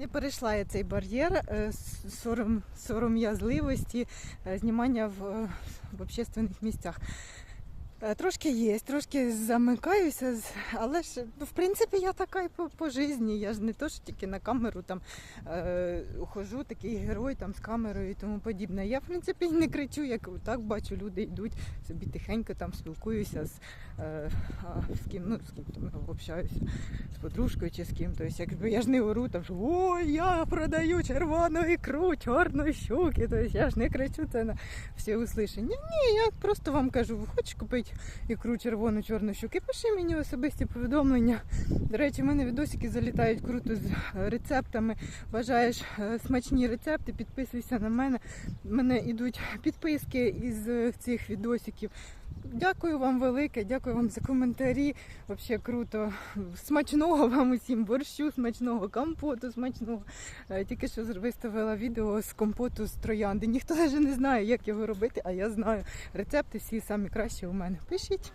Не перейшла я цей бар'єр е, сором, сором'язливості, е, знімання в, е, в общественних місцях. Трошки є, трошки замикаюся, але ж ну, в принципі я така і по, по житті. Я ж не то, що тільки на камеру там е, хожу, такий герой там з камерою і тому подібне. Я в принципі не кричу, як так бачу, люди йдуть собі тихенько там спілкуюся з, а, з ким, ну з ким там общаюся, з подружкою чи з ким. Тобто, якби я ж не ору, там що ой, я продаю червону ікру, чорної щуки. Тобто я ж не кричу це на всі услышання. Ні, я просто вам кажу, хочеш купити ікру червону, чорну щуки, пиши мені особисті повідомлення. До речі, в мене відосики залітають круто з е, рецептами. Бажаєш е, смачні рецепти, підписуйся на мене. У мене йдуть підписки із е, цих відосиків. Дякую вам велике, дякую вам за коментарі. Взагалі круто. Смачного вам усім борщу, смачного компоту, смачного. Е, Тільки що виставила відео з компоту з троянди. Ніхто навіть не знає, як його робити, а я знаю. Рецепти всі самі кращі у мене. Пишіть.